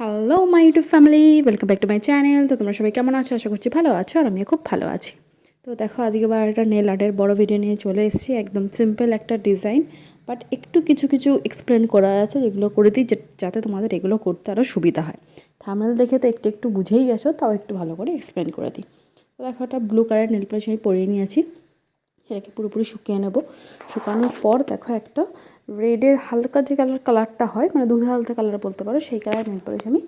Hello my YouTube family welcome back to my channel তো তোমরা সবাই কেমন আছো? আশা করছি ভালো আছো আর আমিও খুব ভালো আছি। তো দেখো, আজকে আবার একটা নেল আর্টের বড় ভিডিও নিয়ে চলে এসেছি। একদম সিম্পল একটা ডিজাইন বাট একটু কিছু কিছু এক্সপ্লেন করার আছে যেগুলো করে দিই যাতে তোমাদের এগুলো করতে আরও সুবিধা হয়। থামেল দেখে তো একটু একটু বুঝেই গেছো, তাও একটু ভালো করে এক্সপ্লেন করে দিই। তো দেখো, একটা ব্লু কালার নেল পালিশ আমি পরিয়ে নিয়েছি। এটাকে পুরোপুরি শুকিয়ে নেব। শুকানোর পর দেখো একটা রেডের হালকা যে কালার কালারটা হয় মানে দুধ হালকা কালার বলতে পারো, সেই কালার নেল পলিশ আমি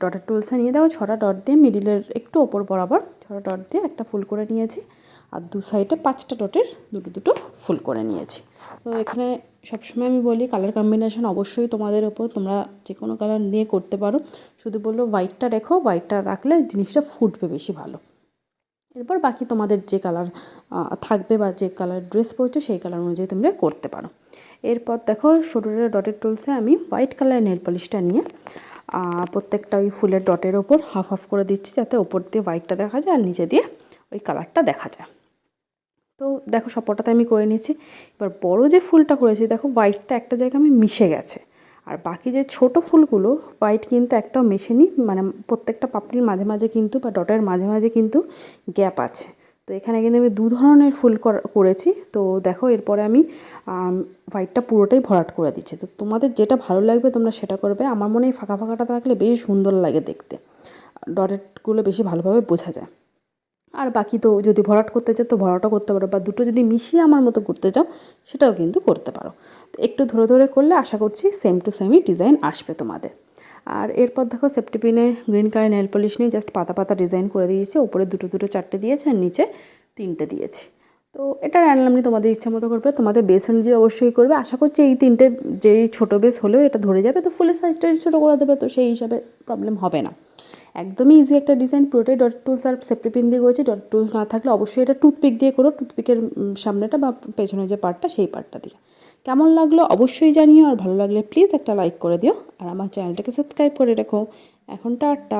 ডটের টুলসে নিয়ে দেখো ছটা ডট দিয়ে মিডিলের একটু ওপর বরাবর, ছটা ডট দিয়ে একটা ফুল করে নিয়েছি। আর দু সাইডে পাঁচটা ডটের দুটো দুটো ফুল করে নিয়েছি। তো এখানে সবসময় আমি বলি কালার কম্বিনেশান অবশ্যই তোমাদের ওপর, তোমরা যে কোনো কালার নিয়ে করতে পারো। শুধু বলল হোয়াইটটা রেখো হোয়াইটটা রাখলে জিনিসটা ফুটবে বেশি ভালো। এরপর বাকি তোমাদের যে কালার থাকবে বা যে কালার ড্রেস পরছো সেই কালার অনুযায়ী তোমরা করতে পারো। এরপর দেখো শরীরের ডটের টুলসে আমি হোয়াইট কালারের নেল পলিশটা নিয়ে প্রত্যেকটা ওই ফুলের ডটের ওপর হাফ হাফ করে দিচ্ছি যাতে ওপর দিয়ে হোয়াইটটা দেখা যায় আর নিচে দিয়ে ওই কালারটা দেখা যায়। তো দেখো সবটাতে আমি করে নিয়েছি। এবার বড় যে ফুলটা করেছি, দেখো হোয়াইটটা একটা জায়গায় আমি মিশে গেছে। আর বাকি যে ছোট ফুলগুলো হোয়াইট কিন্তু একটাও মেশেনি মানে প্রত্যেকটা পাপড়ির মাঝে মাঝে কিন্তু বা ডটের মাঝে মাঝে কিন্তু গ্যাপ আছে। তো এখানে কিন্তু আমি দু ধরনের ফুল কর- করেছি। তো দেখো, এরপরে আমি হোয়াইটটা পুরোটাই ভরাট করে দিচ্ছি। তো তোমাদের যেটা ভালো লাগবে তোমরা সেটা করবে। আমার মনে হয় ফাঁকা ফাঁকাটা থাকলে বেশি সুন্দর লাগে দেখতে। ডটেরগুলো বেশি ভালোভাবে বোঝা যায়। আর বাকি তো যদি ভরাট করতে চাও তো ভরাটও করতে পারো বা দুটো যদি মিশিয়ে আমার মতো করতে চাও, সেটাও কিন্তু করতে পারো। তো একটু ধরে ধরে করলে আশা করছি সেম টু সেমই ডিজাইন আসবে তোমাদের। আর এরপর দেখো সেফটি পিনে গ্রিন কালার নেল পলিশ নিয়ে জাস্ট পাতা পাতা ডিজাইন করে দিয়েছি। উপরে দুটো দুটো চারটে দিয়েছে আর নিচে তিনটে দিয়েছি। তো এটা র্যান্ডামলি তোমাদের ইচ্ছা মতো করবে, তোমাদের বেস অনুযায়ী অবশ্যই করবে। আশা করছি এই তিনটে, যেই ছোটো বেস হলেও এটা ধরে যাবে। তো ফুলের সাইজটা ছোটো করে দেবে, তো সেই হিসাবে প্রবলেম হবে না। একদমই ইজি একটা ডিজাইন পুরোটাই ডট টুলস আর সেফটি পিন দিয়ে করেছি। ডট টুলস না থাকলে অবশ্যই এটা টুথপিক দিয়ে করো। টুথপিকের সামনেটা বা পেছনে যে পার্টটা সেই পার্টটা দিয়ে। কেমন লাগল অবশ্যই জানিও, আর ভালো লাগলে প্লিজ একটা লাইক করে দিও। আর আমার চ্যানেলটাকে সাবস্ক্রাইব করে রেখো। এখন টাটা।